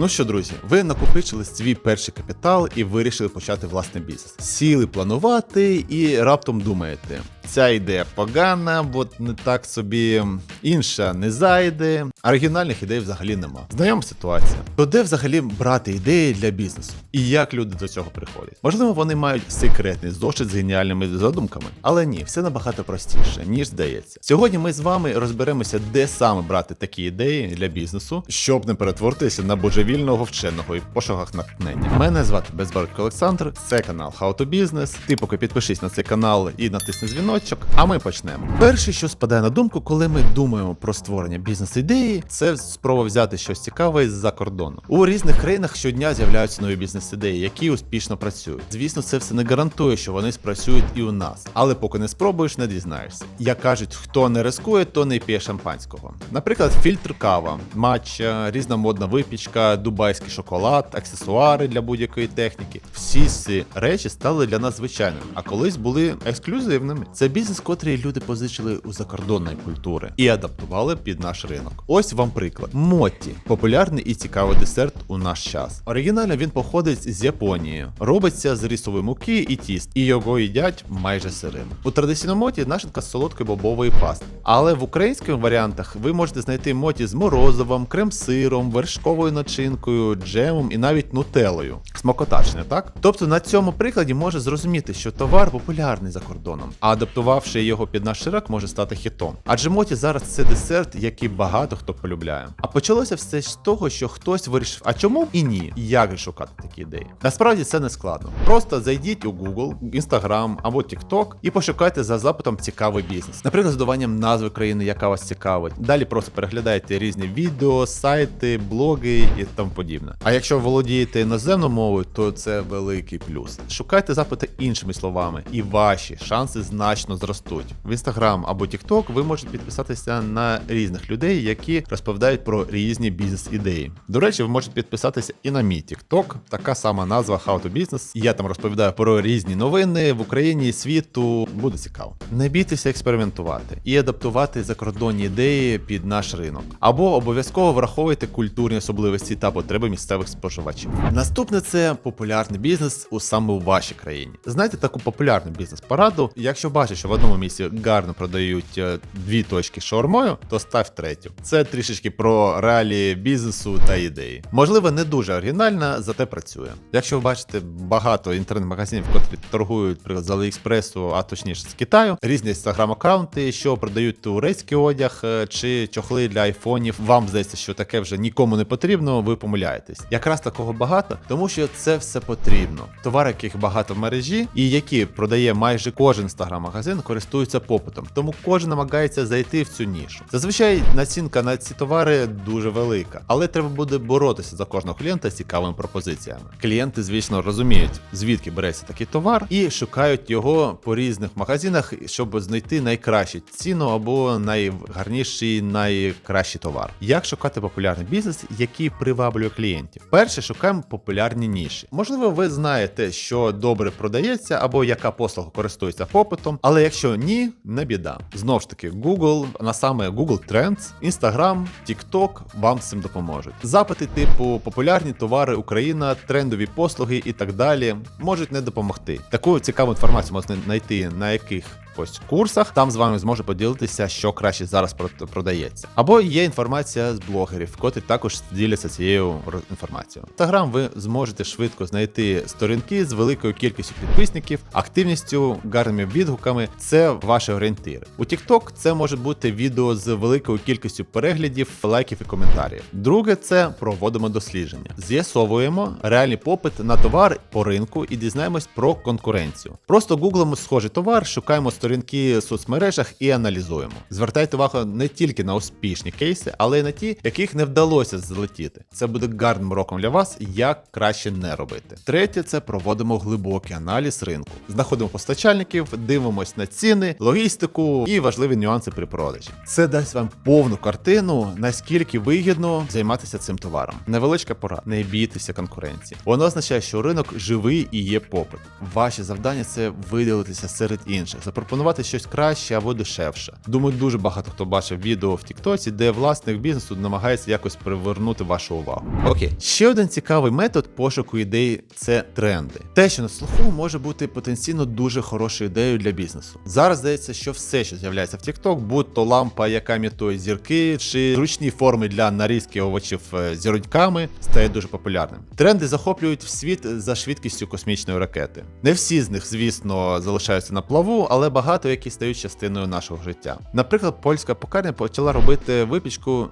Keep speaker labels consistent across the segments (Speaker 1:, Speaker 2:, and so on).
Speaker 1: Ну що, друзі, ви накопичили свій перший капітал і вирішили почати власний бізнес. Сіли планувати і раптом думаєте. Ця ідея погана, бо не так собі інша не зайде. Оригінальних ідей взагалі нема. Знайома ситуація. То де взагалі брати ідеї для бізнесу? І як люди до цього приходять? Можливо, вони мають секретний зошит з геніальними задумками, але ні, все набагато простіше, ніж здається. Сьогодні ми з вами розберемося, де саме брати такі ідеї для бізнесу, щоб не перетворитися на божевільного вченого і в пошуках натхнення. Мене звати Безбарко Олександр, це канал How to Business. Ти поки підпишись на цей канал і натисни дзвіночок, а ми почнемо. Перше, що спадає на думку, коли ми думаємо про створення бізнес-ідеї, це спроба взяти щось цікаве з-за кордону. У різних країнах щодня з'являються нові бізнес-ідеї, які успішно працюють. Звісно, це все не гарантує, що вони спрацюють і у нас, але поки не спробуєш, не дізнаєшся. Як кажуть, хто не рискує, то не п'є шампанського. Наприклад, фільтр кава, матча, різна модна випічка, дубайський шоколад, аксесуари для будь-якої техніки. Всі ці речі стали для нас звичайними, а колись були ексклюзивними. Це бізнес, котрий люди позичили у закордонної культури і адаптували під наш ринок. Ось вам приклад: Мотті популярний і цікавий десерт у наш час. Оригінально він походить з Японії, робиться з рисової муки і тіст, і його їдять майже сирим. У традиційному моті начинка з солодкої бобової пасти. Але в українських варіантах ви можете знайти моті з морозивом, крем-сиром, вершковою начинкою, джемом і навіть нутелою. Смакотачне, так? Тобто на цьому прикладі може зрозуміти, що товар популярний за кордоном, а адаптувавши його під наш ринок, може стати хітом. Адже моті зараз це десерт, який багато хто полюбляє. А почалося все з того, що хтось вирішив, а чому і ні? Як же шукати такі ідеї? Насправді це не складно. Просто зайдіть у Google, Instagram або TikTok і пошукайте за запитом цікавий бізнес. Наприклад, з назви країни, яка вас цікавить. Далі просто переглядайте різні відео, сайти, блоги і тому подібне. А якщо володієте іноземною мовою, то це великий плюс. Шукайте запити іншими словами, і ваші шанси значно зростуть. В Instagram або TikTok ви можете підписатися на різних людей, які розповідають про різні бізнес-ідеї. До речі, ви можете підписатися і на мій TikTok, така сама назва How to Business. Я там розповідаю про різні новини в Україні і світу. Буде цікаво. Не бійтеся експериментувати і адаптувати закордонні ідеї під наш ринок. Або обов'язково враховуйте культурні особливості та потреби місцевих споживачів. Наступне це популярний бізнес у саме у вашій країні. Знаєте таку популярну бізнес-пораду. Якщо бачиш, що в одному місці гарно продають е, дві точки шаурмою, то став третю. Це трішечки про реалії бізнесу та ідеї. Можливо, не дуже оригінальна, зате працює. Якщо ви бачите багато інтернет-магазинів, котрі торгують наприклад, з Аліекспресу, а точніше з Китаю, різні інстаграм-аккаунти, що продають турецький одяг е, чи чохли для айфонів. Вам здається, що таке вже нікому не потрібно, ви помиляєтесь. Якраз такого багато, тому що це все потрібно. Товар, яких багато в мережі, і які продає майже кожен інстаграм-магазин, користуються попитом. Тому кожен намагається зайти в цю нішу. Зазвичай націнка на ці товари дуже велика, але треба буде боротися за кожного клієнта з цікавими пропозиціями. Клієнти, звісно, розуміють, звідки береться такий товар, і шукають його по різних магазинах, щоб знайти найкращу ціну або найгарніший, найкращий товар. Як шукати популярний бізнес, який приваблює клієнтів? Перше, шукаємо популярні ніші. Можливо, ви знаєте, що добре продається або яка послуга користується попитом, але якщо ні, не біда. Знову ж таки, Google, на саме Google Trends, Instagram, TikTok вам цим допоможуть. Запити типу популярні товари Україна, трендові послуги і так далі можуть не допомогти. Таку цікаву інформацію можна знайти на яких ось курсах. Там з вами зможе поділитися, що краще зараз про- продається. Або є інформація з блогерів, котрі також діляться цією інформацією. Instagram ви зможете швидко знайти сторінки з великою кількістю підписників, активністю, гарними відгуками. Це ваші орієнтири. У TikTok це може бути відео з великою кількістю переглядів, лайків і коментарів. Друге, це проводимо дослідження. З'ясовуємо реальний попит на товар по ринку і дізнаємось про конкуренцію. Просто гуглимо схожий товар, шукаємо сторінки в соцмережах і аналізуємо. Звертайте увагу не тільки на успішні кейси, але й на ті, яких не вдалося злетіти. Це буде гарним роком для вас, як краще не робити. Третє, це проводимо глибокий аналіз ринку. Знаходимо постачальників, дивимось на ціни, логістику і важливі нюанси при продажі. Це дасть вам повну картину, наскільки вигідно займатися цим товаром. Невеличка порада. Не бійтеся конкуренції. Воно означає, що ринок живий і є попит. Ваше завдання це виділитися серед інших. Запропонувати запропонувати щось краще або дешевше. Думаю, дуже багато хто бачив відео в Тіктоці, де власник бізнесу намагається якось привернути вашу увагу. Окей, ще один цікавий метод пошуку ідей це тренди. Те, що на слуху може бути потенційно дуже хорошою ідеєю для бізнесу. Зараз здається, що все, що з'являється в TikTok, будь то лампа, яка імітує зірки, чи зручні форми для нарізки овочів е, зіроньками, стає дуже популярним. Тренди захоплюють в світ за швидкістю космічної ракети. Не всі з них, звісно, залишаються на плаву, але багато які стають частиною нашого життя. Наприклад, польська пекарня почала робити випічку,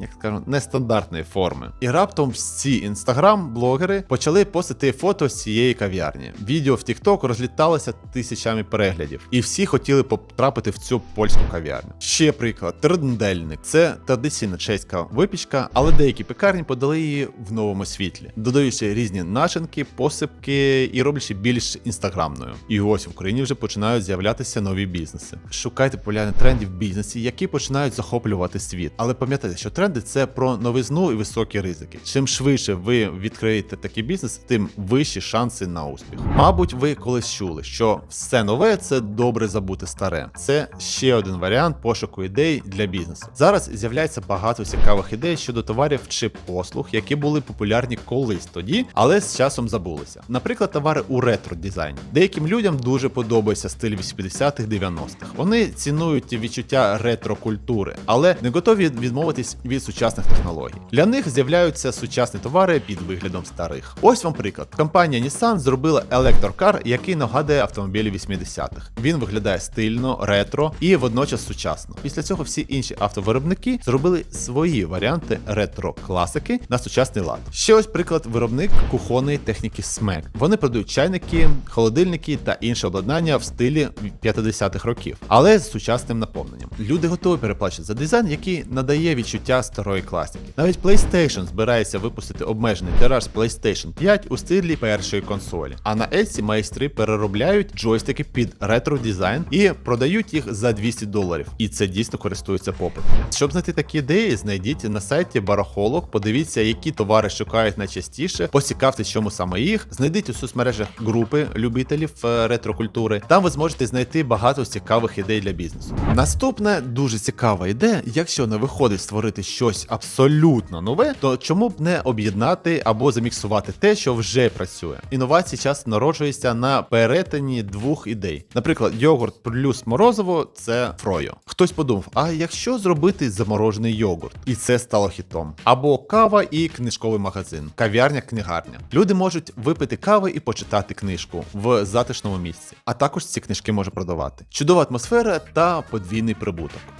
Speaker 1: як скажемо, нестандартної форми. І раптом всі інстаграм-блогери почали постити фото з цієї кав'ярні. Відео в TikTok розліталося тисячами переглядів, і всі хотіли потрапити в цю польську кав'ярню. Ще приклад: трендельник це традиційна чеська випічка, але деякі пекарні подали її в новому світлі, додаючи різні начинки, посипки і роблячи більш інстаграмною. І ось в Україні вже починають з'являтися нові бізнеси. Шукайте популярні тренди в бізнесі, які починають захоплювати світ. Але пам'ятайте, що тренди це про новизну і високі ризики. Чим швидше ви відкриєте такий бізнес, тим вищі шанси на успіх. Мабуть, ви колись чули, що все нове це добре забути старе. Це ще один варіант пошуку ідей для бізнесу. Зараз з'являється багато цікавих ідей щодо товарів чи послуг, які були популярні колись тоді, але з часом забулися. Наприклад, товари у ретро дизайні. Деяким людям дуже подобається стиль 80-х, 90-х. Вони цінують відчуття ретро культури, але не готові відмовитись від сучасних технологій. Для них з'являються сучасні товари під виглядом старих. Ось вам приклад. Компанія Nissan зробила електрокар, який нагадує автомобілі 80-х. Він виглядає стильно, ретро і водночас сучасно. Після цього всі інші автовиробники зробили свої варіанти ретро-класики на сучасний лад. Ще ось приклад виробник кухонної техніки SMAC. Вони продають чайники, холодильники та інше обладнання в стилі 50-х років, але з сучасним наповненням. Люди готові переплачувати за дизайн, який надає відчуття старої класики. Навіть PlayStation збирається випустити обмежений тираж PlayStation 5 у стилі першої консолі. А на Etsy майстри переробляють джойстики під ретро дизайн і продають їх за 200 доларів. І це дійсно користується попитом. Щоб знайти такі ідеї, знайдіть на сайті Барахолог, подивіться, які товари шукають найчастіше, поцікавтесь, чому саме їх. Знайдіть у соцмережах групи любителів е, ретро-культури. Там ви зможете знайти багато цікавих ідей для бізнесу. Наступне дуже цікава ідея. Якщо не виходить створити щось абсолютно нове, то чому б не об'єднати або заміксувати те, що вже працює? Інновації часто народжуються на перетині двох ідей. Наприклад, йогурт плюс морозиво це фройо. Хтось подумав, а якщо зробити заморожений йогурт, і це стало хітом. Або кава і книжковий магазин, кав'ярня-книгарня. Люди можуть випити кави і почитати книжку в затишному місці. А також ці книжки може продавати. Чудова атмосфера та подвійний прибуток.